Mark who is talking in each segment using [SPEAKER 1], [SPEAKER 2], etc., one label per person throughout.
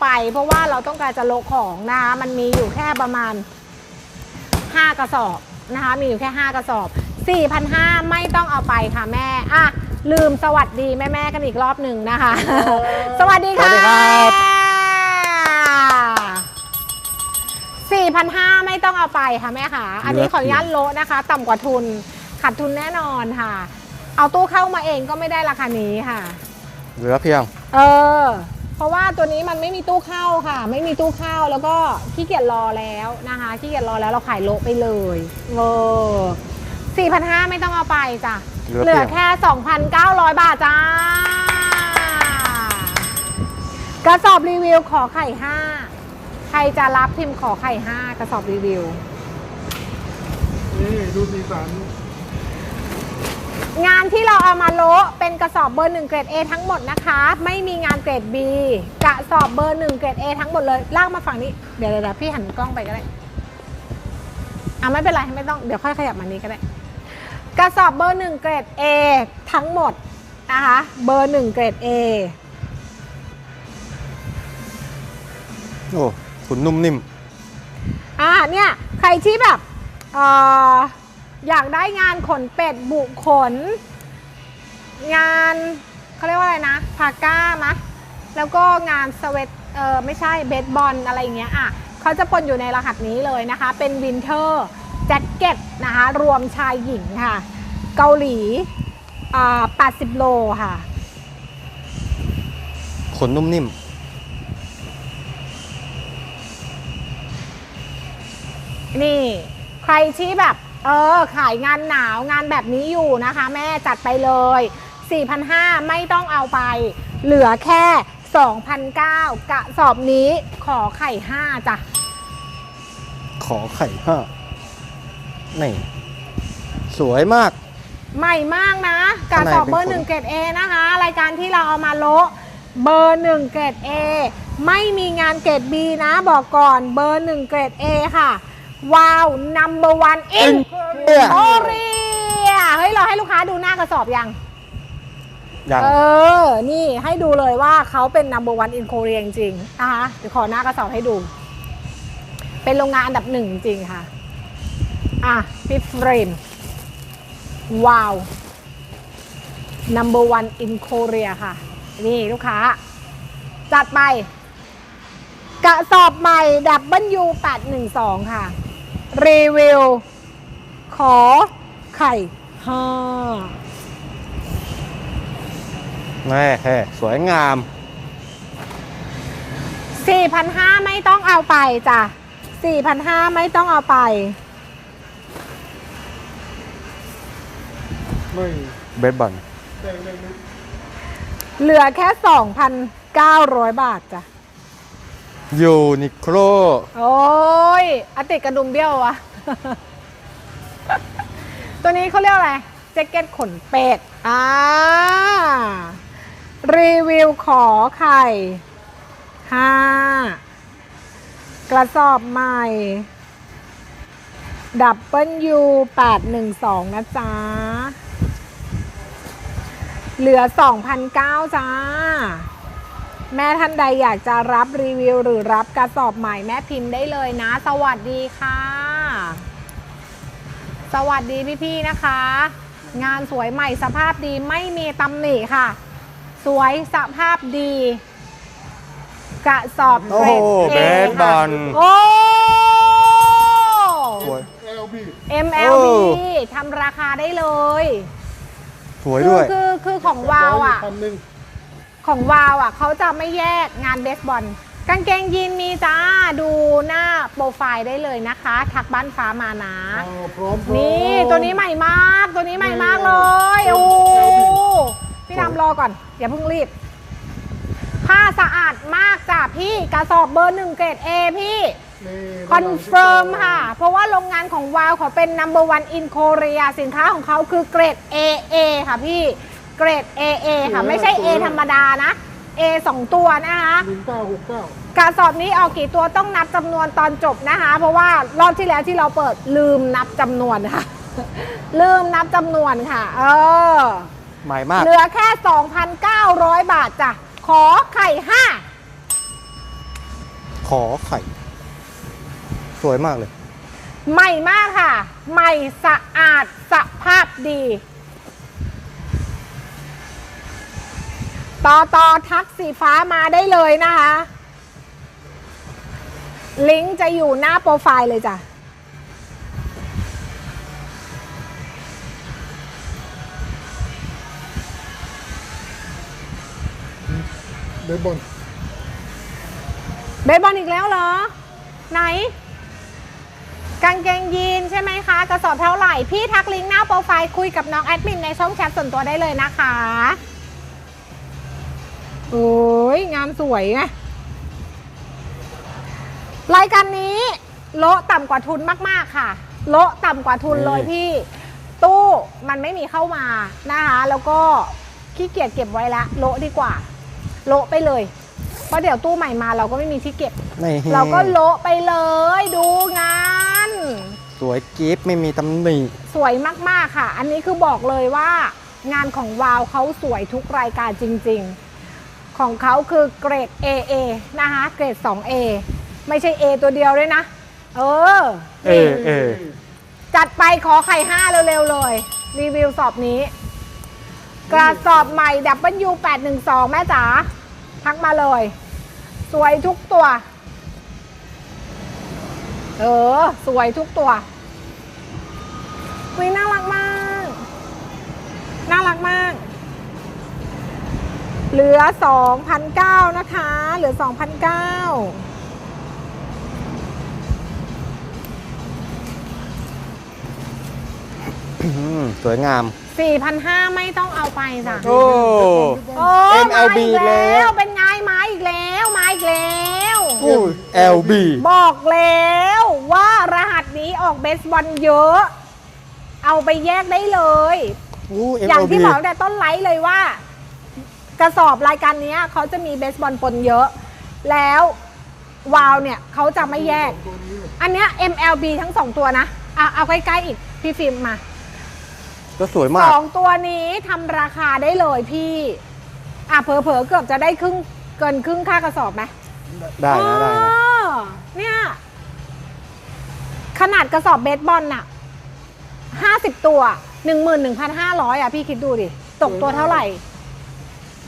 [SPEAKER 1] ไป เพราะว่าเราต้องการจะโละของนะคะมันมีอยู่แค่ประมาณ 5 กระสอบนะคะ มีอยู่แค่ 5 กระสอบ 4,500 ไม่ต้องเอาไปค่ะแม่อะลืมสวัสดีแม่ๆกันอีกรอบหนึ่งนะคะ สวัสดีค่ะ
[SPEAKER 2] สวัสดีครับ
[SPEAKER 1] 4,500 ไม่ต้องเอาไปค่ะแม่ค่ะ อันนี้ขออนุญาตโละนะคะ ต่ำกว่าทุนขาดทุนแน่นอนค่ะ เอาตู้เข้ามาเองก็ไม่ได้ราคานี้ค่ะ
[SPEAKER 2] เหลือเพียง
[SPEAKER 1] เออ เพราะว่าตัวนี้มันไม่มีตู้เข้าค่ะ ไม่มีตู้เข้าแล้วก็ขี้เกียจรอแล้วนะคะขี้เกียจรอแล้วเราขายโละไปเลยเออสี่พันห้าไม่ต้องเอาไปจ้ะ
[SPEAKER 2] เหลือ
[SPEAKER 1] เหลือ
[SPEAKER 2] เพียง
[SPEAKER 1] แค่ 2,900 บาทจ้า กระสอบรีวิวขอไข่ 5 ใครจะรับพิมพ์ขอไข่ 5 กระสอบรีวิว
[SPEAKER 3] นี่ดูสีสัน
[SPEAKER 1] งานที่เราเอามาโละเป็นกระสอบเบอร์1เกรด A ทั้งหมดนะคะ ไม่มีงานเกรด B กระสอบเบอร์1เกรด A ทั้งหมดเลยลากมาฝั่งนี้เดี๋ยวเดี๋ยวเดี๋ยวพี่หันกล้องไปก็ได้อะไม่เป็นไรไม่ต้องเดี๋ยวค่อยขยับมานี้ก็ได้ กระสอบเบอร์1เกรด A ทั้งหมดนะคะเบอร์1เกรด A
[SPEAKER 2] โอ้ขุนนุ่มนิ่ม
[SPEAKER 1] อ่าเนี่ยใครที่แบบเอ่อ อยากได้งานขนเป็ดบุขน งานเขาเรียกว่าอะไรนะพาก้ามะแล้วก็งานสเวตเออไม่ใช่เบสบอลอะไรอย่างเงี้ยอะเขาจะปนอยู่ในรหัสนี้เลยนะคะ เป็นวินเทอร์แจ็คเก็ตนะคะ รวมชายหญิงค่ะ เกาหลีอ่า80 โลค่ะ
[SPEAKER 2] ขนนุ่มนิ่ม
[SPEAKER 1] นี่ ใครที่แบบ เออ ขายงานหนาวงานแบบนี้อยู่นะคะ แม่จัดไปเลย 4,500 ไม่ต้องเอาไป เหลือแค่ 2,900 กระสอบนี้ขอไข่ 5 จ้ะ
[SPEAKER 2] ขอไข่ห้านี่สวยมาก
[SPEAKER 1] ใหม่มากนะกระสอบเบอร์
[SPEAKER 2] ข้างในเป็น
[SPEAKER 1] หนึ่งเกรด A นะคะ รายการที่เราเอามาโละเบอร์หนึ่งเกรด A ไม่มีงานเกรด B นะบอกก่อนเบอร์หนึ่งเกรด A ค่ะ ว้าว number one in
[SPEAKER 2] เนี่ย
[SPEAKER 1] โคเรียเฮ้ย เราให้ลูกค้าดูหน้ากระสอบยัง
[SPEAKER 2] ยัง
[SPEAKER 1] เออ นี่ให้ดูเลยว่าเขาเป็น number one in Korea จริงๆนะคะเดี๋ยวขอหน้ากระสอบให้ดู เป็นโรงงานอันดับหนึ่งจริงๆค่ะ อะพี่เฟรมว้าว number one in Korea ค่ะ นี่ลูกค้า จัดไป กระสอบใหม่ดับเบิลยู812ค่ะ รีวิว ขอไข่ห้า
[SPEAKER 2] แน่แฮ่สวยงาม
[SPEAKER 1] 4,500 ไม่ต้องเอาไปจ้ะ4,500 ไม่ต้องเอาไป
[SPEAKER 3] ไม่
[SPEAKER 2] เบสบอล
[SPEAKER 3] แดงแดงนิด
[SPEAKER 1] เหลือแค่ 2,900 บาทจ้ะ
[SPEAKER 2] ยูนิโคล
[SPEAKER 1] โอ้ยอติดกระดุมเบี้ยววะตัวนี้เขาเรียกอะไรแจ็คเก็ตขนเป็ดอ่ารีวิวขอไข่ห้ากระสอบใหม่ ดับเบิลยู812นะจ๊ะ เหลือ2,009จ้า แม่ท่านใดอยากจะรับรีวิวหรือรับกระสอบใหม่แม่พิมพ์ได้เลยนะ สวัสดีค่ะ สวัสดีพี่ๆนะคะ งานสวยใหม่สภาพดีไม่มีตำหนิค่ะ สวยสภาพดี กระสอบ
[SPEAKER 2] โอ้โห
[SPEAKER 1] เกรด A
[SPEAKER 2] เบสบอล
[SPEAKER 1] โอ้
[SPEAKER 2] สวย
[SPEAKER 3] เอลบี
[SPEAKER 1] MLB
[SPEAKER 2] โอ้
[SPEAKER 1] ทำราคาได้เลย
[SPEAKER 2] สวยด้วย
[SPEAKER 1] คือคือคือของวาวอะ
[SPEAKER 3] พันหนึ่ง
[SPEAKER 1] ของวาวอะเขาจะไม่แยกงานเบสบอลกางเกงยีนมีจ้าดูหน้าโปรไฟล์ได้เลยนะคะ ทักบ้านฟ้ามานะ
[SPEAKER 3] อ่าพร้อมพร้อม
[SPEAKER 1] นี่ตัวนี้ใหม่มากตัวนี้ใหม่มากเลยโอ้พี่ดำรอก่อนอย่าเพิ่งรีบ ผ้าสะอาดมากจ้ะพี่กระสอบเบอร์หนึ่งเกรด A พี่
[SPEAKER 3] นี่
[SPEAKER 1] คอนเฟิร์มค่ะ เพราะว่าโรงงานของวาวเขาเป็น number one in Korea สินค้าของเขาคือเกรด AA ค่ะพี่ เกรด AA ค่ะ ไม่ใช่ A ธรรมดานะ A 2 ตัวนะคะ
[SPEAKER 3] หนึ่งเก้าหกเก้าก
[SPEAKER 1] ระสอบนี้ออกกี่ตัวต้องนับจำนวนตอนจบนะคะ เพราะว่ารอบที่แล้วที่เราเปิดลืมนับจำนวนค่ะ ลืมนับจำนวนค่ะ เออ
[SPEAKER 2] ใหม่มาก
[SPEAKER 1] เหลือแค่ 2,900 บาทจ้ะ ขอไข่
[SPEAKER 2] ขอไข่ สวยมากเลย
[SPEAKER 1] ใหม่มากค่ะ ใหม่สะอาดสภาพดี ต่อต่อทักสีฟ้ามาได้เลยนะคะ ลิงก์จะอยู่หน้าโปรไฟล์เลยจ้ะ
[SPEAKER 3] เดบอล
[SPEAKER 1] เบสบอลอีกแล้วเหรอ ไหน กางเกงยีนใช่ไหมคะ กระสอบเท่าไหร่ พี่ทักลิงก์หน้าโปรไฟล์คุยกับน้องแอดมินในช่องแชทส่วนตัวได้เลยนะคะ โอ้ยงานสวยไงรายการนี้โละต่ำกว่าทุนมากๆค่ะ โละต่ำกว่าทุนเลย
[SPEAKER 2] นี่
[SPEAKER 1] พี่ ตู้มันไม่มีเข้ามานะคะ แล้วก็ขี้เกียจเก็บไว้ละโละดีกว่า โละไปเลย เพราะเดี๋ยวตู้ใหม่มาเราก็ไม่มีที่เก็บ
[SPEAKER 2] นี่
[SPEAKER 1] เราก็โละไปเลยดูงาน
[SPEAKER 2] สวยกิฟไม่มีตำหนิ
[SPEAKER 1] สวยมากๆค่ะ อันนี้คือบอกเลยว่างานของวาวเขาสวยทุกรายการจริง ๆ ของเขาคือเกรด AA นะคะเกรด 2A ไม่ใช่ A ตัวเดียวด้วยนะ เออ
[SPEAKER 2] เอเอ
[SPEAKER 1] จัดไปขอไข่5เร็วๆเลย รีวิวสอบนี้ กระสอบใหม่ W812 แม่จ๋าทักมาเลย สวยทุกตัว เออ สวยทุกตัววิน่ารักมาก น่ารักมาก เหลือ 2,009นะคะ เหลือ 2,009
[SPEAKER 2] อืมสวยงาม
[SPEAKER 1] 4,500 ไม่ต้องเอาไปจ้ะ
[SPEAKER 2] โอ้
[SPEAKER 1] โอ้
[SPEAKER 2] MLB
[SPEAKER 1] มาอีก
[SPEAKER 2] แล้ว
[SPEAKER 1] เป็นไงมาอีกแล้วมาอีกแล้ว
[SPEAKER 2] อู้ LB
[SPEAKER 1] บอกแล้วว่ารหัสนี้ออกเบสบอลเยอะ เอาไปแยกได้เลย
[SPEAKER 2] อู้
[SPEAKER 1] อย่าง
[SPEAKER 2] MLB
[SPEAKER 1] ที่บอกตั้งแต่ต้นไลฟ์เลยว่า กระสอบรายการนี้เขาจะมีเบสบอลปนเยอะ แล้ววาวเนี่ยเขาจะไม่แยก
[SPEAKER 3] ตัวนี้เลย
[SPEAKER 1] อันเนี้ย MLB ทั้งสองตัวนะอะเอาใกล้ๆอีกพี่ฟิล์มมา
[SPEAKER 2] ก็สวย
[SPEAKER 1] ส
[SPEAKER 2] มาก
[SPEAKER 1] องตัวนี้ทำราคาได้เลยพี่อะเผลอๆเกือบจะได้ครึ่งเกินครึ่งค่ากระสอบไหม
[SPEAKER 2] ได้นะได้นะ
[SPEAKER 1] เออเนี่ย ขนาดกระสอบเบสบอลน่ะห้าสิบตัวหนึ่งหมื่นหนึ่งพันห้าร้อยอะพี่คิดดูดิ ตกตัวเท่าไหร่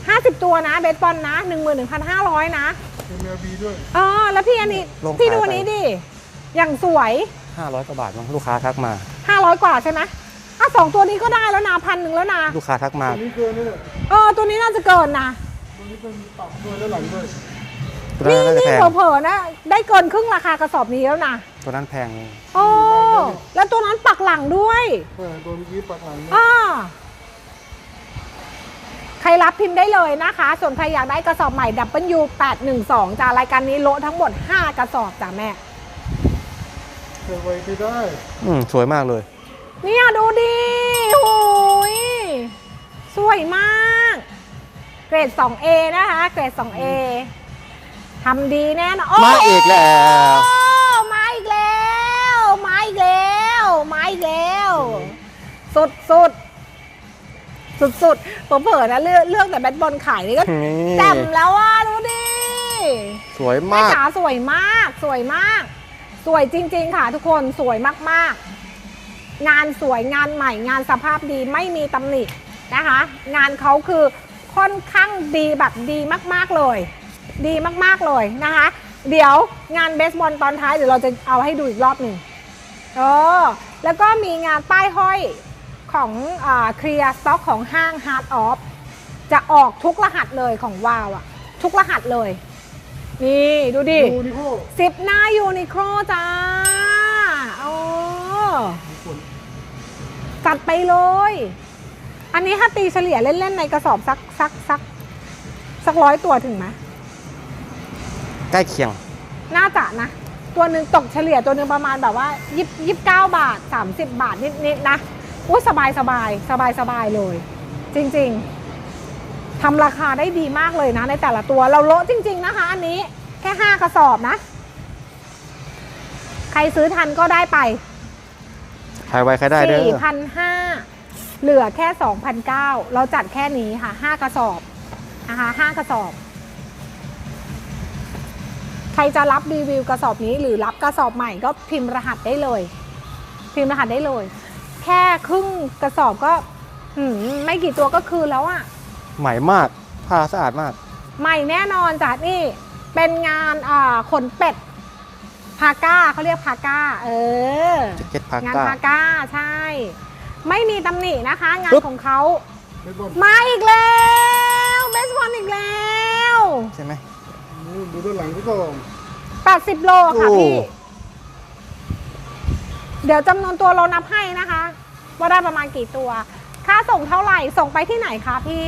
[SPEAKER 1] ห้าสิบตัวนะเบสบอลนะหนึ่งหมื่นหนึ่งพันห้าร้อยนะ
[SPEAKER 3] เอ็มบีด้วย
[SPEAKER 1] เออแล้วพี่อันนี้
[SPEAKER 2] ลงขาย
[SPEAKER 1] พี่ดู
[SPEAKER 2] ไป
[SPEAKER 1] อันนี้ดิ อย่างสวย
[SPEAKER 2] 500กว่าบาทมั้งลูกค้าทักมา
[SPEAKER 1] ห้าร้อยกว่าใช่ไหมอะสองตัวนี้ก็ได้แล้วนะพันหนึ่งแล้วนะ
[SPEAKER 2] ลูกค้าทักมา
[SPEAKER 3] ตัวนี้เกินนี่แหละ
[SPEAKER 1] เออ ตัวนี้น่าจะเกินนะ
[SPEAKER 3] ตัวนี้เป็นตับด้วยและหลังด้วย
[SPEAKER 2] ตัวนั้น
[SPEAKER 1] นี่
[SPEAKER 2] น่าจะ
[SPEAKER 1] นี่
[SPEAKER 2] แพง
[SPEAKER 1] เผลอๆนะ ได้เกินครึ่งราคากระสอบนี้แล้วนะ
[SPEAKER 2] ตัวนั้นแพง
[SPEAKER 1] โอ้แล้วตัวนั้นปักหลังด้วย
[SPEAKER 3] เออตัวเมื่อกี้ปักหลังนะ
[SPEAKER 1] อ่า ใครรับพิมพ์ได้เลยนะคะ ส่วนใครอยากได้กระสอบใหม่ W812 จากรายการนี้โละทั้งหมด 5 กระสอบจ้ะแม่
[SPEAKER 3] เธอไว้ไม่ได้
[SPEAKER 2] อืมสวยมากเลย
[SPEAKER 1] เนี่ยดูดิโอ้ยสวยมาก เกรด 2A นะคะ เกรด 2A ทำดีแน่นอนโมา
[SPEAKER 2] อีกแล้ว
[SPEAKER 1] โอ้มาอีกแล้ว มาอีกแล้ว มาอีกแล้ว สุดสุด สุดสุดๆเผลอๆนะเลือกเลือกแต่แบดบอลขายนี่ก็
[SPEAKER 2] นี่
[SPEAKER 1] แจ่มแล้วอะดูดิ
[SPEAKER 2] สวย
[SPEAKER 1] แม่
[SPEAKER 2] มาก
[SPEAKER 1] จ๋าสวยมาก สวยมาก สวยจริง ๆ ค่ะทุกคนสวยมากๆ งานสวยงานใหม่งานสภาพดีไม่มีตำหนินะคะ งานเขาคือค่อนข้างดีแบบดีมากๆเลย ดีมากๆเลยนะคะ เดี๋ยวงานเบสบอลตอนท้ายเดี๋ยวเราจะเอาให้ดูอีกรอบหนึ่งเออแล้วก็มีงานป้ายห้อย ของเคลียร์สต็อกของห้าง Hard Off จะออกทุกรหัสเลยของวาวอะทุกรหัสเลย นี่ดูดิ
[SPEAKER 3] ดูนิโค
[SPEAKER 1] สิบหน้ายูนิโคลจ้าโอ้
[SPEAKER 3] มีคน
[SPEAKER 1] จัดไปเลย อันนี้ถ้าตีเฉลี่ยเล่น ๆ ในกระสอบสักสักสักสักร้อยตัวถึงไหม
[SPEAKER 2] ใกล้เคียง
[SPEAKER 1] น่าจะนะ ตัวหนึ่งตกเฉลี่ยตัวหนึ่งประมาณแบบว่ายิบยิบเก้าบาท30บาทนิดๆนะ อุ้ยสบายสบายสบายสบายเลย จริงๆทำราคาได้ดีมากเลยนะ ในแต่ละตัวเราโละจริง ๆ นะคะ อันนี้แค่5กระสอบนะ ใครซื้อทันก็ได้ไป
[SPEAKER 2] ใครไว้ใครได้เด้อ
[SPEAKER 1] สี่พันห้าเหลือแค่สองพันเก้าเราจัดแค่นี้ค่ะห้ากระสอบนะคะห้ากระสอบ ใครจะรับรีวิวกระสอบนี้หรือรับกระสอบใหม่ก็พิมพ์รหัสได้เลย พิมพ์รหัสได้เลย แค่ครึ่งกระสอบก็หืมไม่กี่ตัวก็คืนแล้วอะ
[SPEAKER 2] ใหม่มากผ้าสะอาดมาก
[SPEAKER 1] ใหม่แน่นอนจ้ะนี่เป็นงานอ่าขนเป็ดพาก้าเขาเรียกพาก้า เออ
[SPEAKER 2] แจ็คเก็ตพางา
[SPEAKER 1] น
[SPEAKER 2] ก้า
[SPEAKER 1] พาก้าใช่ ไม่มีตำหนินะคะ งาน
[SPEAKER 2] ปึ๊บ
[SPEAKER 1] ของเขา
[SPEAKER 3] ไม่บอล
[SPEAKER 1] มาอีกแล้วเบสบอลอีกแล้ว
[SPEAKER 2] ใช่ไหม
[SPEAKER 3] นี่ดูด้านหลังก็ก่อน
[SPEAKER 1] 80 โลค่ะ
[SPEAKER 2] โอ้
[SPEAKER 1] พี่ เดี๋ยวจำนวนตัวเรานับให้นะคะ ว่าได้ประมาณกี่ตัว ค่าส่งเท่าไหร่ส่งไปที่ไหนคะพี่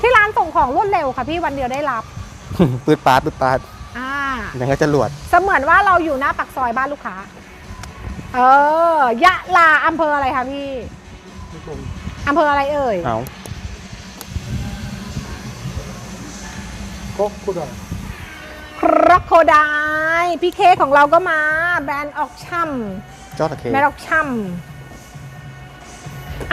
[SPEAKER 1] ที่ร้านส่งของรวดเร็วค่ะพี่วันเดียวได้รับ
[SPEAKER 2] ปืดปาดปืดปาด
[SPEAKER 1] อ่า
[SPEAKER 2] อย่างก็จะหลวด
[SPEAKER 1] เสมือนว่าเราอยู่หน้าปักซอยบ้านลูกค้า เออ ยะลาอำเภออะไรคะพี่
[SPEAKER 3] ไม่ตรง
[SPEAKER 1] อำเภออะไรเอ่ย
[SPEAKER 2] เอา
[SPEAKER 3] ก็คุณอะ
[SPEAKER 1] ครอกโคไดพี่เคของเราก็มา แบรนด์ออกช่ำ
[SPEAKER 2] จอร์ดเค
[SPEAKER 1] แบรนด์ออกช่ำ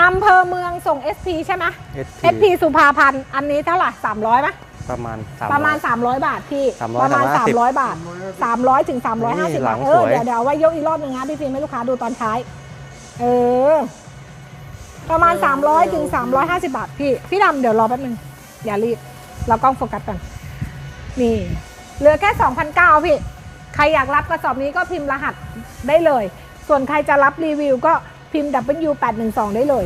[SPEAKER 1] อำเภอเมืองส่ง SP ใช่ไหม
[SPEAKER 2] เอส
[SPEAKER 1] SP สุภาพันธ์อันนี้เท่าไหร่300ไหม
[SPEAKER 2] ประมาณส
[SPEAKER 1] ประมาณ
[SPEAKER 2] อย
[SPEAKER 1] 300 บาทพี่
[SPEAKER 2] 300
[SPEAKER 1] ประมาณ
[SPEAKER 2] 350
[SPEAKER 1] 300 บาท 300ถึง350
[SPEAKER 2] นี่หลั
[SPEAKER 1] บาท
[SPEAKER 2] ง
[SPEAKER 1] เอ
[SPEAKER 2] ส
[SPEAKER 1] อ
[SPEAKER 2] วย
[SPEAKER 1] เดี๋ยวเดี๋ยวเอาไว้ยกอีกรอบหนึ่งนะพี่ฟิล์มให้ลูกค้าดูตอนท้าย เออ ประมาณ 300ถึง350 บาทพี่ พี่ดำเดี๋ยวรอแป๊บนึงอย่ารีบเรากล้องโฟกัสกันนี่ เหลือแค่2,009พี่ ใครอยากรับกระสอบนี้ก็พิมพ์รหัสได้เลย ส่วนใครจะรับรีวิวก็ พิมพ์ W812 ได้เลย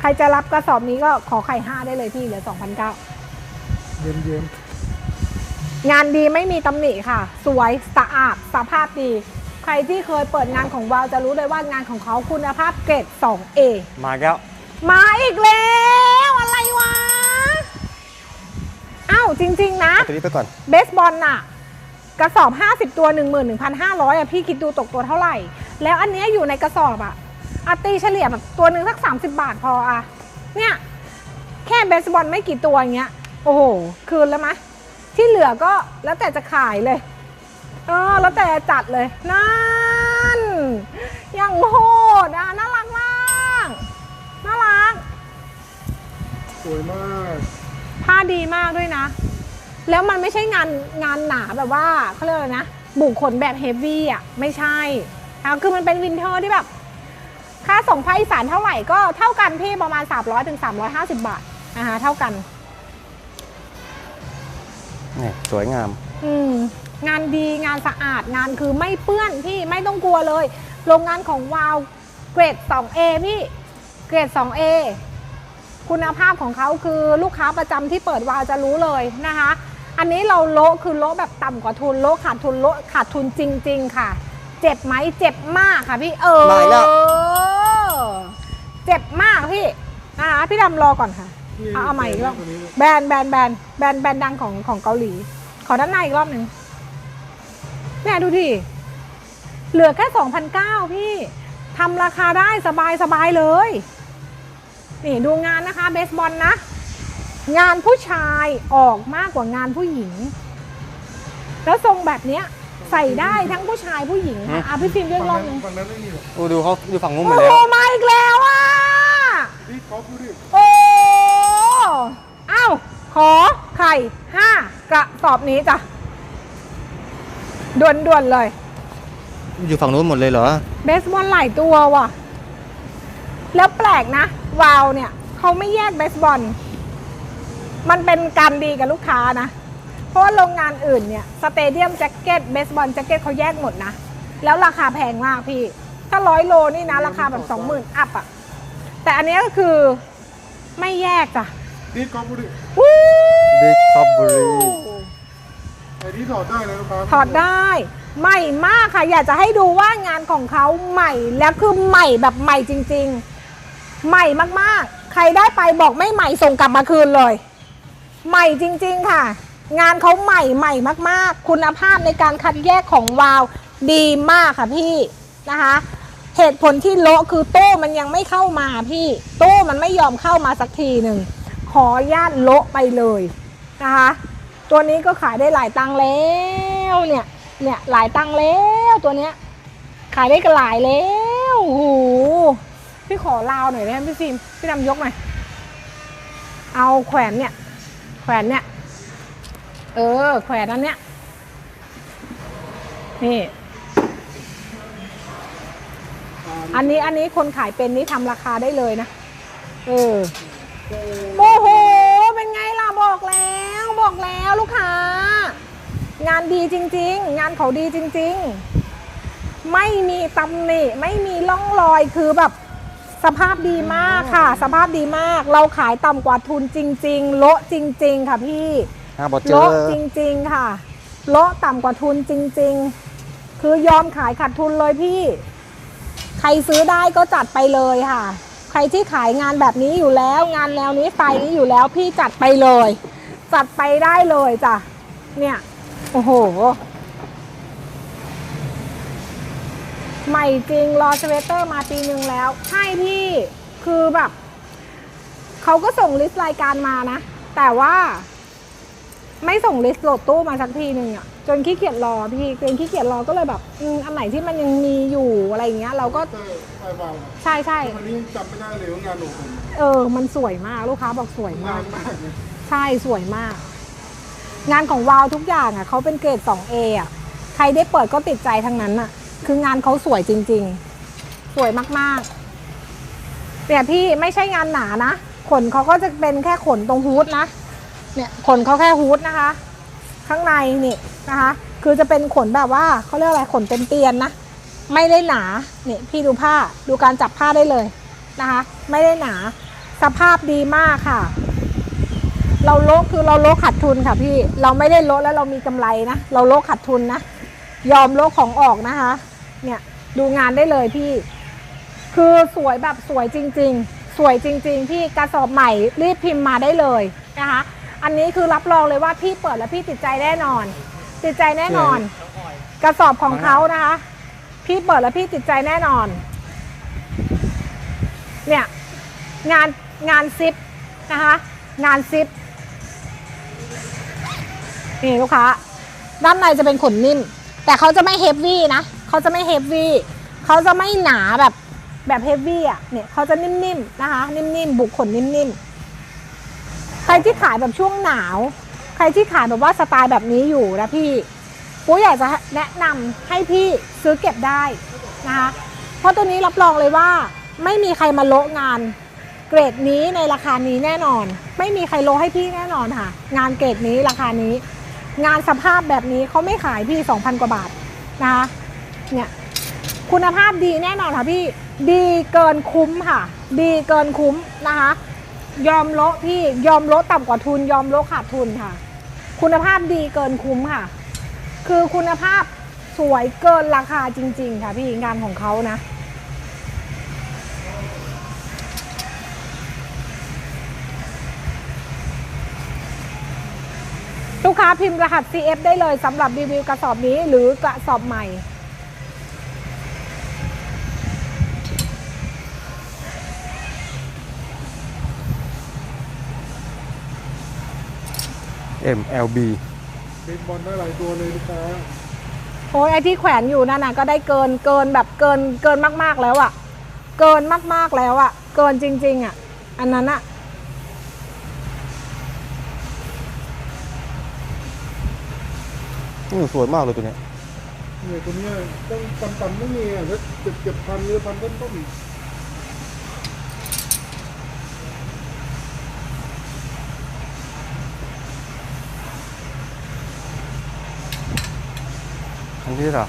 [SPEAKER 1] ใครจะรับกระสอบนี้ก็ขอไข่5ได้เลยพี่เหลือ2,009
[SPEAKER 3] เย็นเย็น
[SPEAKER 1] งานดีไม่มีตำหนิค่ะ สวยสะอาดสภาพดี ใครที่เคยเปิดงานของวาวจะรู้เลยว่างานของเขาคุณภาพเกรด 2A
[SPEAKER 2] มาแล้ว
[SPEAKER 1] มาอีกแล้วอะไรวะอ้าวจริง ๆ นะ
[SPEAKER 2] เอาตัวนี้ไปก่อน
[SPEAKER 1] เบสบอลน่ะ กระสอบ 50 ตัว 11,500อะพี่คิดดูตกตัวเท่าไหร่ แล้วอันเนี้ยอยู่ในกระสอบอะ อาตีเฉลี่ยแบบตัวหนึ่งสัก 30 บาทพออะเนี่ย แค่เบสบอลไม่กี่ตัวอย่างเงี้ย โอ้โห คืนแล้วมะ ที่เหลือก็แล้วแต่จะขายเลย เออ แล้วแต่จะจัดเลย นั่นยังโหดอะ น่ารักมาก น่ารัก
[SPEAKER 3] สวยมาก
[SPEAKER 1] ผ้าดีมากด้วยนะ แล้วมันไม่ใช่งานงานหนาแบบว่าเขาเรียกอะไรนะ บุขนแบบเฮฟวี่อะ ไม่ใช่อะคือมันเป็นวินเทอร์ที่แบบ ค่าส่งภาคอีสานเท่าไหร่ก็เท่ากันพี่ประมาณ 300ถึง350 บาทนะคะเท่ากัน
[SPEAKER 2] นี่สวยงาม
[SPEAKER 1] อืมงานดีงานสะอาดงานคือไม่เปื้อนพี่ไม่ต้องกลัวเลย โรงงานของวาวเกรด 2A พี่เกรด 2A คุณภาพของเขาคือลูกค้าประจำที่เปิดวาวจะรู้เลยนะคะ อันนี้เราโละคือโละแบบต่ำกว่าทุนโละขาดทุนโละขาดทุนจริง ๆ ค่ะ เจ็บไหมเจ็บมากค่ะพี่เออ
[SPEAKER 2] มาอีกแล้ว
[SPEAKER 1] เจ็บมากพี่นะคะพี่ดำรอก่อนค่ะ
[SPEAKER 3] นี่
[SPEAKER 1] เอาเอาใหม่อีกรอบ
[SPEAKER 3] ตัวนี้
[SPEAKER 1] แบรนด์แบรนด์แบรนด์แบรนด์แบรนด์ดังของของเกาหลี ขอด้านในอีกรอบหนึ่งเนี่ยดูดิเหลือแค่2,009พี่ทำราคาได้สบายสบายเลย นี่ดูงานนะคะเบสบอลนะ งานผู้ชายออกมากกว่างานผู้หญิง แล้วทรงแบบเนี้ย ใส่ได้ทั้งผู้ชายผู้หญิงค่ะอะพี่ฟิล์มเรียกรอบหนึ่ง
[SPEAKER 3] ฝั่งนั้นไม่มีหรอ
[SPEAKER 2] โอ้ดูเขาดูฝั่งนู้นหม
[SPEAKER 1] โอ้
[SPEAKER 2] ดแล้ว
[SPEAKER 1] โหมาอีกแล้วอะ
[SPEAKER 3] นี่ก๊อฟดูดิ
[SPEAKER 1] โอ้เอ้า ขอไข่ห้ากระสอบนี้จ้ะด่วนๆเลย
[SPEAKER 2] อยู่ฝั่งนู้นหมดเลยเหรอ
[SPEAKER 1] เบสบอลหลายตัวว่ะ แล้วแปลกนะ วาวเนี่ย เขาไม่แยกเบสบอล มันเป็นการดีกับลูกค้านะ เพราะว่าโรงงานอื่นเนี่ยสเตเดียมแจ็คเก็ตเบสบอลแจ็คเก็ตเขาแยกหมดนะ แล้วราคาแพงมากพี่ ถ้าร้อยโลนี่นะ ราคาแบบสองหมื่นอัพอะแต่อันนี้ก็คือไม่แยกจ้ะ
[SPEAKER 3] นี่ก๊อฟดูดิ
[SPEAKER 1] วู้
[SPEAKER 2] Big Cobbery
[SPEAKER 3] ไอ้นี่ถอดได้นะลูกค้า
[SPEAKER 1] ถอดได้ ใหม่มากค่ะ อยากจะให้ดูว่างานของเขาใหม่และคือใหม่แบบใหม่จริง ๆ ใหม่มากๆ ใครได้ไปบอกไม่ใหม่ส่งกลับมาคืนเลย ใหม่จริง ๆ ค่ะ งานเขาใหม่ใหม่มาก ๆ คุณภาพในการคัดแยกของวาวดีมากค่ะพี่นะคะ เหตุผลที่โละคือโต้มันยังไม่เข้ามาพี่โต้มันไม่ยอมเข้ามาสักทีหนึ่งขอญาตโละไปเลยนะคะ ตัวนี้ก็ขายได้หลายตังค์แล้วเนี่ยเนี่ยหลายตังค์แล้วตัวเนี้ยขายได้กันหลายแล้วโอ้โหพี่ขอลาวหน่อยได้ไหมพี่ฟิล์มพี่ดำยกหน่อยเอาแขวนเนี่ยแขวนเนี่ย เออ แขวนอันเนี้ย นี่ อันนี้อันนี้คนขายเป็นนี่ทำราคาได้เลยนะ เออโอ้โห เป็นไงล่ะบอกแล้ว บอกแล้วลูกค้า งานดีจริง ๆ งานเขาดีจริง ๆ ไม่มีตำหนิ ไม่มีร่องรอยคือแบบสภาพดีมากค่ะ สภาพดีมาก เราขายต่ำกว่าทุนจริง ๆ โละจริง ๆ ค่ะพี่
[SPEAKER 2] หาบเจอ
[SPEAKER 1] โละจริง ๆ ค่ะ โละต่ำกว่าทุนจริง ๆ คือยอมขายขาดทุนเลยพี่ ใครซื้อได้ก็จัดไปเลยค่ะ ใครที่ขายงานแบบนี้อยู่แล้ว งานแนวนี้สไตล์นี้อยู่แล้วพี่จัดไปเลย จัดไปได้เลยจ้ะ เนี่ย โอ้โห ใหม่จริงรอสเวตเตอร์มาปีนึงแล้ว ใช่พี่ คือแบบ เขาก็ส่งลิสต์รายการมานะ แต่ว่า ไม่ส่งลิสต์โหลดตู้มาสักทีหนึ่งอะจนขี้เกียจรอพี่เกรงขี้เกียจรอก็เลยแบบอืมอันไหนที่มันยังมีอยู่อะไรอย่างเงี้ย เราก็
[SPEAKER 3] เตอร์ไอวาว
[SPEAKER 1] ใช่ใช่
[SPEAKER 3] วันนี้จำไม่ได้เลยว่างานหนูผม
[SPEAKER 1] เออ มันสวยมากลูกค้าบอกสวยมาก
[SPEAKER 3] นานมากเลย
[SPEAKER 1] ใช่สวยมาก งานของวาวทุกอย่างอะเขาเป็นเกรด 2A อะใครได้เปิดก็ติดใจทั้งนั้นอะ คืองานเขาสวยจริง ๆ สวยมากๆแต่พี่ไม่ใช่งานหนานะ ขนเขาก็จะเป็นแค่ขนตรงฮูดนะ เนี่ยขนเขาแค่ฮูดนะคะ ข้างในนี่นะคะ คือจะเป็นขนแบบว่าเขาเรียกอะไรขนเต็มเตียนนะ ไม่ได้หนาเนี่ยพี่ดูผ้าดูการจับผ้าได้เลยนะคะ ไม่ได้หนาสภาพดีมากค่ะ เราโลกคือเราโลกขาดทุนค่ะพี่เราไม่ได้โลกแล้วเรามีกำไรนะเราโลกขาดทุนนะยอมโลกของออกนะคะ เนี่ยดูงานได้เลยพี่ คือสวยแบบสวยจริง ๆ สวยจริง ๆ พี่กระสอบใหม่รีบพิมพ์มาได้เลยนะคะ อันนี้คือรับรองเลยว่าพี่เปิดแล้วพี่ติดใจแน่นอน ติดใจแน่นอน กระสอบของเขานะคะ พี่เปิดแล้วพี่ติดใจแน่นอน เนี่ยงานงานซิปนะคะ งานซิปนี่ลูกค้า ด้านในจะเป็นขนนิ่ม แต่เขาจะไม่เฮฟวี่นะเขาจะไม่เฮฟวี่เขาจะไม่หนาแบบแบบเฮฟวี่อะเนี่ยเขาจะนิ่มๆนะคะ นิ่มๆบุกขนนิ่มๆ ใครที่ขายแบบช่วงหนาว ใครที่ขายแบบว่าสไตล์แบบนี้อยู่นะพี่ปูอยากจะแนะนำให้พี่ซื้อเก็บได้นะคะเพราะตัวนี้รับรองเลยว่า ไม่มีใครมาโละงาน เกรดนี้ในราคานี้แน่นอน ไม่มีใครโลให้พี่แน่นอนค่ะ งานเกรดนี้ราคานี้ งานสภาพแบบนี้เขาไม่ขายพี่ 2,000 กว่าบาทนะคะเนี่ยคุณภาพดีแน่นอนค่ะพี่ดีเกินคุ้มค่ะ ดีเกินคุ้มนะคะ ยอมโละพี่ยอมโละต่ำกว่าทุน ยอมโละขาดทุนค่ะ คุณภาพดีเกินคุ้มค่ะ คือคุณภาพสวยเกินราคาจริง ๆ ค่ะ พี่งานของเขานะลูกค้าพิมพ์รหัส CF ได้เลยสำหรับรีวิวกระสอบนี้หรือกระสอบใหม่
[SPEAKER 2] เอ็มเอลบี
[SPEAKER 3] เป็นบอลได้หลายตัวเลยลูกค้า
[SPEAKER 1] โอ้ยไอที่แขวนอยู่นั่นน่ะก็ได้เกินเกินแบบเกินเกินมากๆแล้วอะ่ะ เกินมากๆแล้วอะ่ะ เกินจริง ๆอะ่ะ อันนั้นอะ่ะ
[SPEAKER 2] นี่สวยมากเลยตัวเนี้ย
[SPEAKER 3] เนี่ยตัวเนี้ยต้องต่ำๆไม่มีอะแล้วเจ็บเจ็บพันหรือพันต้นต้
[SPEAKER 2] งนี้เหรอ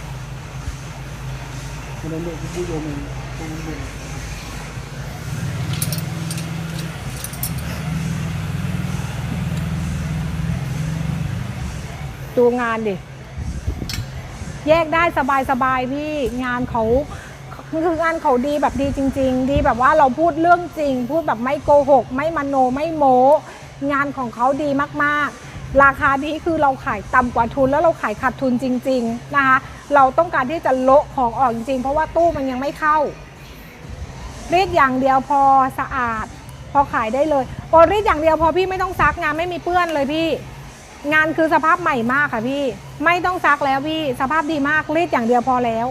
[SPEAKER 3] มันเนี่ยผู้โยมเองตรงนี้
[SPEAKER 1] ดูงานดิ แยกได้สบายๆพี่ งานเขาคืองานเขาดีแบบดีจริง ๆ ดีแบบว่าเราพูดเรื่องจริง พูดแบบไม่โกหก ไม่มโนไม่โม งานของเขาดีมากๆ ราคาดีคือเราขายต่ำกว่าทุนแล้วเราขายขาดทุนจริง ๆนะคะ เราต้องการที่จะโละของออกจริงๆ เพราะว่าตู้มันยังไม่เข้ารีดอย่างเดียวพอสะอาด พอขายได้เลยโอรีดอย่างเดียวพอพี่ไม่ต้องซักงานไม่มีเปื้อนเลยพี่ งานคือสภาพใหม่มากค่ะพี่ ไม่ต้องซักแล้วพี่สภาพดีมากรีดอย่างเดียวพอแล้ว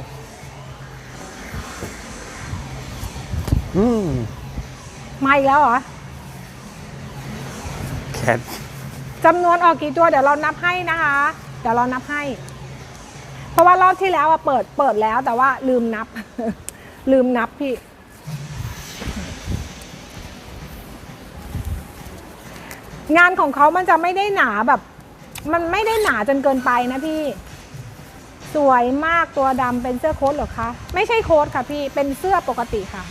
[SPEAKER 2] อืม
[SPEAKER 1] มาอีกแล้วเหรอ
[SPEAKER 2] แคท
[SPEAKER 1] จำนวนออกกี่ตัวเดี๋ยวเรานับให้นะคะ เดี๋ยวเรานับให้ เพราะว่ารอบที่แล้วอะเปิดเปิดแล้วแต่ว่าลืมนับ ลืมนับพี่ งานของเขามันจะไม่ได้หนาแบบ มันไม่ได้หนาจนเกินไปนะพี่ สวยมากตัวดำเป็นเสื้อโค้ทเหรอคะ ไม่ใช่โค้ทค่ะพี่เป็นเสื้อปกติค่ะ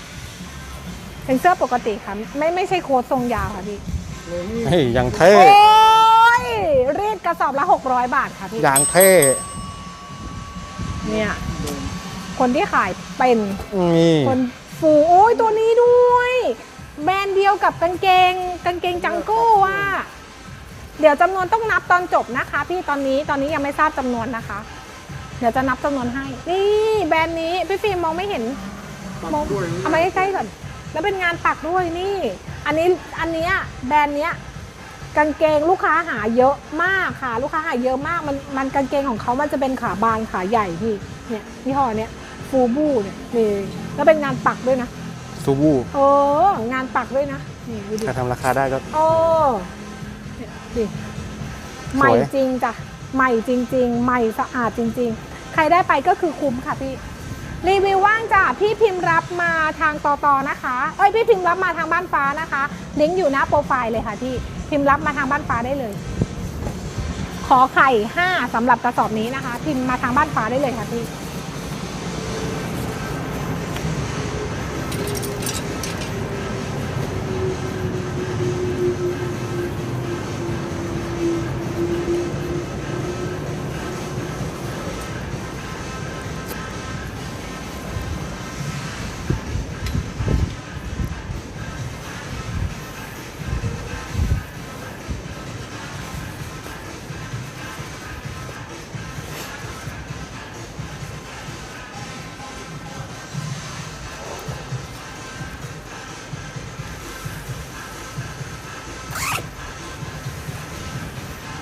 [SPEAKER 1] เป็นเสื้อปกติค่ะ ไม่ไม่ใช่โค้ททรงยาวค่ะพี่
[SPEAKER 3] เลยนี่
[SPEAKER 2] เฮ้ยอย่างเท่
[SPEAKER 1] โอ้ย รีดกระสอบละ 600 บาทค่ะพี่
[SPEAKER 2] อย่างเท่
[SPEAKER 1] เนี่ย คนที่ขายเป็น
[SPEAKER 2] นี่
[SPEAKER 1] คนฟูโอ้ยตัวนี้ด้วย แบรนด์เดียวกับกางเกง กางเกงจังโก้ว่า เดี๋ยวจำนวนต้องนับตอนจบนะคะ พี่ตอนนี้ตอนนี้ยังไม่ทราบจำนวนนะคะ เดี๋ยวจะนับจำนวนให้ นี่แบรนด์นี้พี่ฟิล์มมองไม่เห็น
[SPEAKER 3] ปัก
[SPEAKER 1] มอง
[SPEAKER 3] ด้วย
[SPEAKER 1] เอามาใกล้ๆก่อนแล้วเป็นงานปักด้วยนี่ อันนี้อันเนี้ยแบรนด์เนี้ย กางเกงลูกค้าหาเยอะมากค่ะ ลูกค้าหาเยอะมากมันมันกางเกงของเขามันจะเป็นขาบานขาใหญ่พี่เนี่ยยี่ห้อเนี้ยฟูบูเนี่ยนี่แล้วเป็นงานปักด้วยนะ
[SPEAKER 2] ซูบู
[SPEAKER 1] เอองานปักด้วยนะนี่ดูดิ
[SPEAKER 2] ถ้าทำราคาได้ก็
[SPEAKER 1] โอ้เนี่ยดิใหม่
[SPEAKER 2] สวย
[SPEAKER 1] จริงจ้ะใหม่จริง ๆ ใหม่สะอาดจริง ๆ ใครได้ไปก็คือคุ้มค่ะพี่รีวิวว่างจ้ะพี่พิมพ์รับมาทางต่อตอนะคะ เอ้ยพี่พิมพ์รับมาทางบ้านฟ้านะคะ ลิงก์อยู่หน้าโปรไฟล์เลยค่ะพี่ พิมพ์รับมาทางบ้านฟ้าได้เลย ขอไข่ห้าสำหรับกระสอบนี้นะคะ พิมพ์มาทางบ้านฟ้าได้เลยค่ะพี่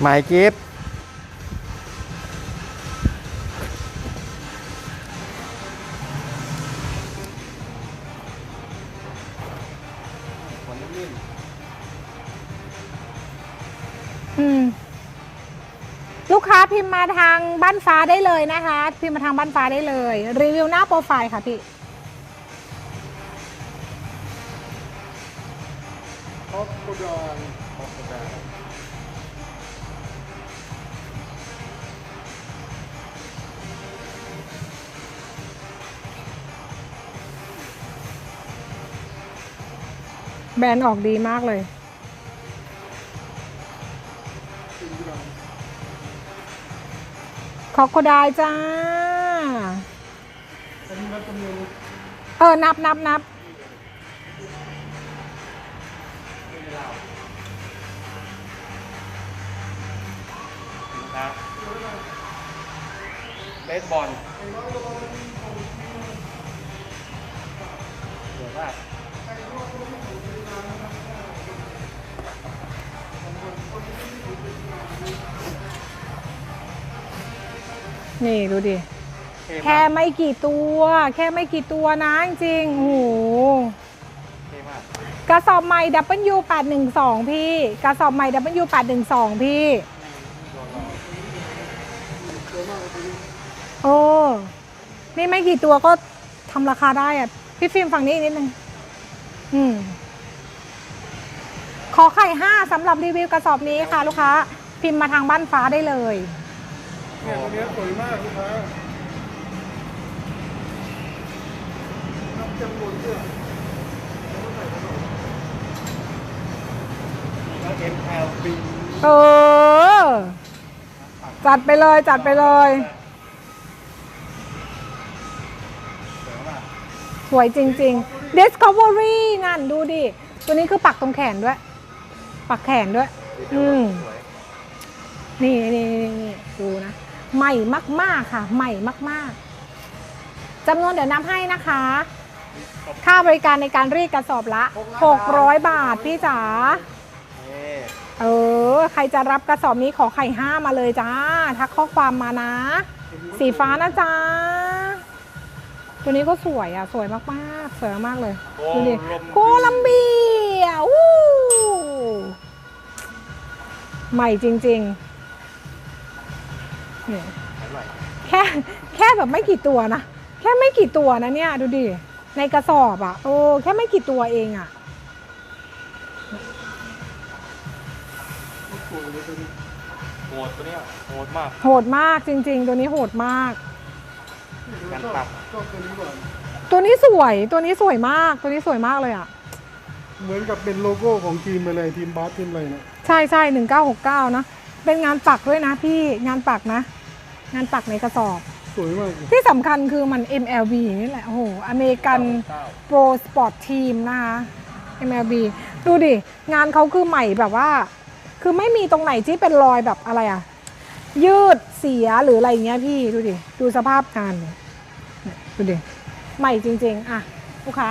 [SPEAKER 2] ไมค์กิฟต์
[SPEAKER 1] อืมลูกค้าพิมพ์มาทางบ้านฟ้าได้เลยนะคะ พิมพ์มาทางบ้านฟ้าได้เลย รีวิวหน้าโปรไฟล์ค่ะพี่ แบรนด์ออกดีมากเลย
[SPEAKER 3] สีด
[SPEAKER 1] คอกโคไดายจ้า เออ นับนับนับ
[SPEAKER 2] เบสบอลสวยมา
[SPEAKER 1] นี่ดูดิ แค่ไม่กี่ตัว แค่ไม่กี่ตัวนะจริงๆโอ้โห
[SPEAKER 2] เท่มาก
[SPEAKER 1] กระสอบใหม่ W812 พี่ กระสอบใหม่ W812 พี่โอ้นี่ไม่กี่ตัวก็ทำราคาได้อะพี่ฟิล์มฝั่งนี้อีกนิดนึง อืม ขอไข่ห้าสำหรับรีวิวกระสอบนี้ค่ะ ลูกค้า พิมพ์มาทางบ้านฟ้าได้เลย
[SPEAKER 3] เนี่ยตัวนี้สวยมากลูกค้านับจำนวนเสื้อ
[SPEAKER 2] แล้ว MLB
[SPEAKER 1] เออ จัดไปเลยจัดไปเลย
[SPEAKER 2] สวย
[SPEAKER 1] จริง ๆ Discovery นั่นดูดิ ตัวนี้คือปักตรงแขนด้วย ปักแขนด้วย อืม นี่นี่นี่ดูนะ ใหม่มาก ๆค่ะ ใหม่มาก ๆจำนวนเดี๋ยวนับให้นะคะ ค่าบริการในการรีดกระสอบละ 600 บาทพี่จ๋า
[SPEAKER 2] นี่
[SPEAKER 1] เออ ใครจะรับกระสอบนี้ขอไข่ห้ามาเลยจ้า ทักข้อความมานะ สีฟ้านะจ๊ะตัวนี้ก็สวยอะ สวยมากๆสวยมากๆเลยดูดิโคลัมเบียวู้ใหม่จริงๆเนี่ย
[SPEAKER 2] อร่อย
[SPEAKER 1] แค่แค่แบบไม่กี่ตัวนะ แค่ไม่กี่ตัวนะเนี่ย ดูดิ ในกระสอบอะ่ะ โอ้แค่ไม่กี่ตัวเองอะ่ะ
[SPEAKER 3] สวยเลยตัวนี้
[SPEAKER 2] โหดตัวเนี้ยโหดมาก
[SPEAKER 1] โหดมากจริง ๆ ตัวนี้โหดมาก
[SPEAKER 2] การ
[SPEAKER 3] ชอบ
[SPEAKER 2] ปัก
[SPEAKER 3] ชอบตัวนี้ก่อน
[SPEAKER 1] ตัวนี้สวยตัวนี้สวยมาก ตัวนี้สวยมากเลยอะ่ะ
[SPEAKER 3] เหมือนกับเป็นโลโก้ของทีมไปเลยทีมบาสทีมอะไรเนี่ย
[SPEAKER 1] ใช่ใช่หนึ่งเก้าหกเก้านะ เป็นงานปักด้วยนะพี่งานปักนะ งานปักในกระสอบ
[SPEAKER 3] สวยมากเลย
[SPEAKER 1] ที่สำคัญคือมัน MLB นี่แหละ โอ้โห อเมริกัน
[SPEAKER 2] เก้า
[SPEAKER 1] โปรสปอร์ตทีมนะคะ MLB ดูดิ งานเขาคือใหม่แบบว่า คือไม่มีตรงไหนที่เป็นรอยแบบอะไรอะยืดเสียหรืออะไรเงี้ยพี่ดูดิ ดูสภาพงานเนี่ยเนี่ยดูดิ ใหม่จริง ๆ อะ ลูกค้า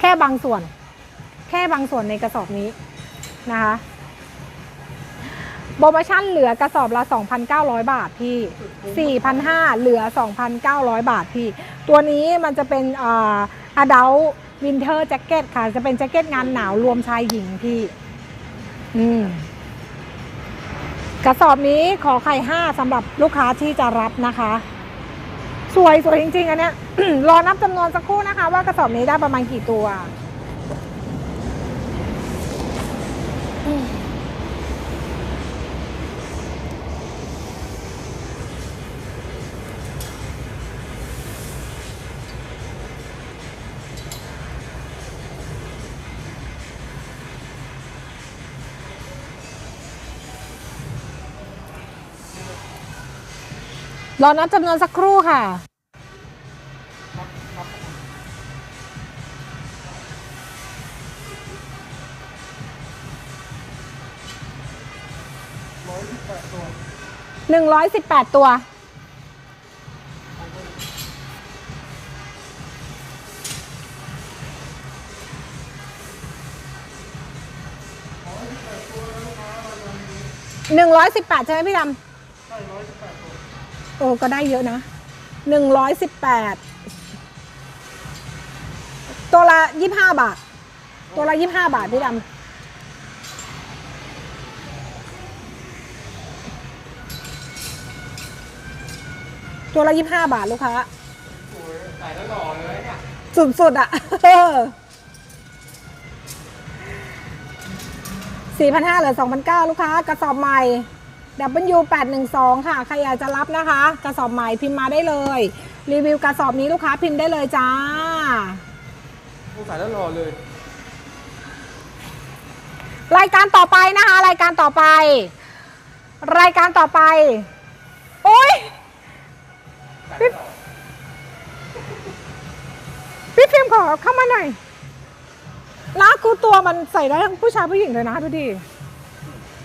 [SPEAKER 1] แค่บางส่วน แค่บางส่วนในกระสอบนี้นะคะ โปรโมชั่นเหลือกระสอบละ 2,900 บาทพี่ 4,500 เหลือ 2,900 บาทพี่ ตัวนี้มันจะเป็นอ่า adult winter jacket ค่ะ จะเป็นแจ็คเก็ตงานหนาวรวมชายหญิงพี่ อืม กระสอบนี้ขอไข่5สำหรับลูกค้าที่จะรับนะคะ สวยสวยจริง ๆ อันเนี้ย รอนับจำนวนสักครู่นะคะ ว่ากระสอบนี้ได้ประมาณกี่ตัว รอนับจำนวนสักครู่ค่ะหนึ่งร้อยสิบแปดตัว หนึ่งร้อยสิบแปดใช่ไหมพี่ด
[SPEAKER 3] ใอ้
[SPEAKER 1] ก็ได้เยอะนะหนึ่งร้อยสิบแปดตัวละยี่ห้าบาท ตัวละยี่ห้าบาทพี่ดำตัวละยี่ห้าบาทลูกค้า
[SPEAKER 2] สวยใส่แล้วหล่อเลยเนี่ย
[SPEAKER 1] สุดๆอะสี่พันห้าเหลือสองพันเก้าลูกค้ากระสอบใหม่ W 8 1 2 ค่ะ ใครอยากจะรับนะคะ กระสอบใหม่พิมพ์มาได้เลย รีวิวกระสอบนี้ลูกค้าพิมพ์ได้เลยจ้า
[SPEAKER 2] โอ้ใส่แล้วหล่อเลย
[SPEAKER 1] รายการต่อไปนะคะ รายการต่อไป รายการต่อไป โอ้ยพี่พี่ฟิล์มขอเข้ามาหน่อยแล้วคือตัวมันใส่ได้ทั้งผู้ชายผู้หญิงเลยนะดูดิ